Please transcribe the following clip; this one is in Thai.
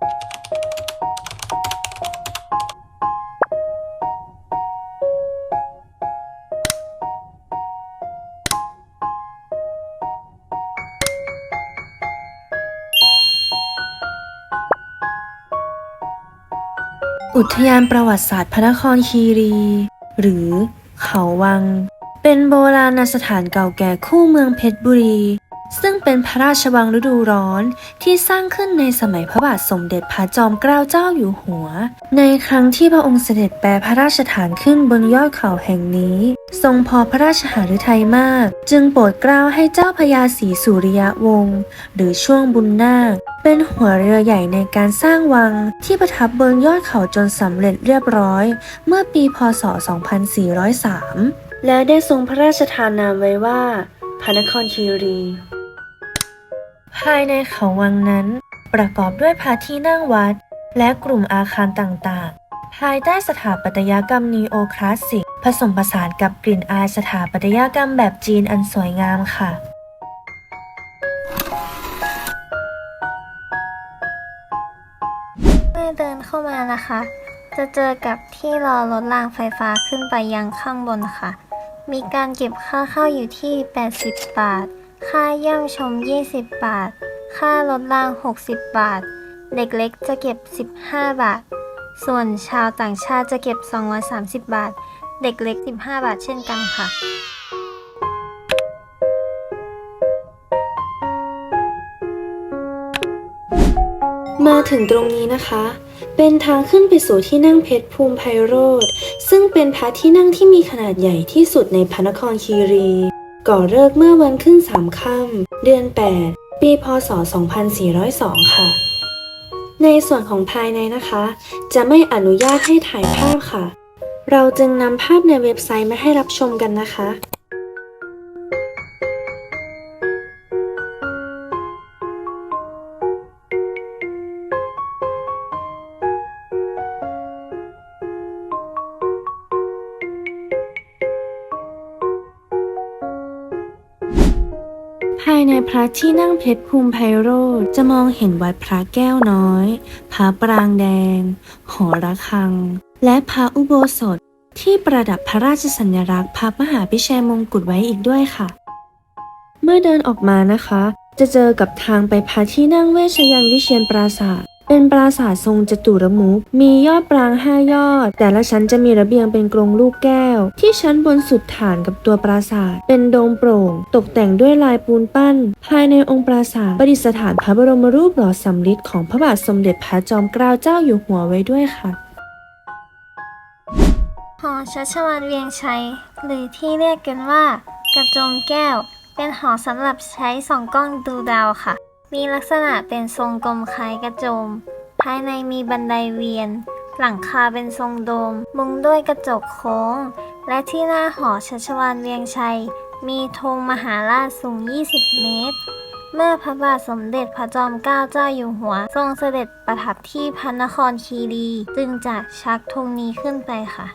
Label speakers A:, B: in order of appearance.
A: อุทยานประวัติศาสตร์พระนครคีรี หรือเขาวัง เป็นโบราณสถานเก่าแก่คู่เมืองเพชรบุรี ซึ่งเป็นพระราชวังฤดูร้อนที่สร้างขึ้นในสมัยพระบาทสมเด็จพระจอมเกล้าเจ้าอยู่หัว ในครั้งที่พระองค์เสด็จแปรพระราชฐานขึ้นบนยอดเขาแห่งนี้ ทรงพอพระราชหฤทัยมาก จึงโปรดเกล้าให้เจ้าพญาศรีสุริยะวงศ์หรือช่วงบุญนาค เป็นหัวเรือใหญ่ในการสร้างวังที่ประทับบนยอดเขาจนสำเร็จเรียบร้อย เมื่อปีพศ 2403 และได้ทรงพระราชทานนามไว้ว่าพระนครคีรี ภายในเขาวังนั้น ประกอบด้วยพระที่นั่งวัด และกลุ่มอาคารต่างๆ ภายใต้สถาปัตยกรรมนีโอคลาสสิก ผสมผสานกับกลิ่นอายสถาปัตยกรรมแบบจีนอันสวยงามค่ะ
B: เมื่อเดินเข้ามานะคะ จะเจอกับที่รอรถรางไฟฟ้าขึ้นไปยังข้างบนค่ะ มีการเก็บค่าเข้าอยู่ที่ 80 บาท ค่าเยี่ยมชม 20 บาท ค่ารถราง 60 บาท เด็กเล็กจะเก็บ 15 บาท ส่วนชาวต่างชาติจะเก็บ 230 บาท เด็กเล็ก 15 บาทเช่นกันค่ะ
A: มาถึงตรงนี้นะคะ เป็นทางขึ้นไปสู่ที่นั่งเพชรภูมิไพโรธซึ่งเป็นพระที่นั่งที่มีขนาดใหญ่ที่สุดในพระนครคีรี ก่อเลิกเมื่อวันขึ้นสามค่ำเดือน 8 ปีพศ 2402 ค่ะ ในส่วนของภายในนะคะ จะไม่อนุญาตให้ถ่ายภาพค่ะ เราจึงนำภาพในเว็บไซต์มาให้รับชมกันนะคะายในพระที่นั่งเพชรภูมิไพโรธจะมองเห็นวัดพระแก้วน้อย พระปรางแดง หอระฆัง และพระอุโบสถที่ประดับพระราชสัญลักษณ์พระมหาพิชัยมงกุฎไว้อีกด้วยค่ะ เมื่อเดินออกมานะคะ จะเจอกับทางไปพระที่นั่งเวชยันวิเชียนปราศาสต เป็นปราสาททรงจตุรมุข มียอดปรางห้ายอด แต่ละชั้นจะมีระเบียงเป็นกรงลูกแก้ว ที่ชั้นบนสุดฐานกับตัวปราสาท เป็นโดมโปร่ง ตกแต่งด้วยลายปูนปั้น ภายในองค์ปราสาทประดิษฐานพระบรมรูปหล่อสำริดของพระบาทสมเด็จพระจอมเกล้าเจ้าอยู่หัวไว้ด้วยค่ะ
B: หอชัชวานเวียงชัย หรือที่เรียกกันว่า กระโจมแก้ว เป็นหอสำหรับใช้ส่องกล้องดูดาวค่ะ มีลักษณะเป็นทรงกลมคล้ายกระโจม ภายในมีบันไดเวียน หลังคาเป็นทรงโดม มุงด้วยกระจกโค้ง และที่หน้าหอชัชวานเวียงชัย มีธงมหาราชสูง 20 เมตร เมื่อพระบาทสมเด็จพระจอมเกล้าเจ้าอยู่หัว ทรงเสด็จประทับที่พระนครคีรี จึงจะชักธงนี้ขึ้นไปค่ะ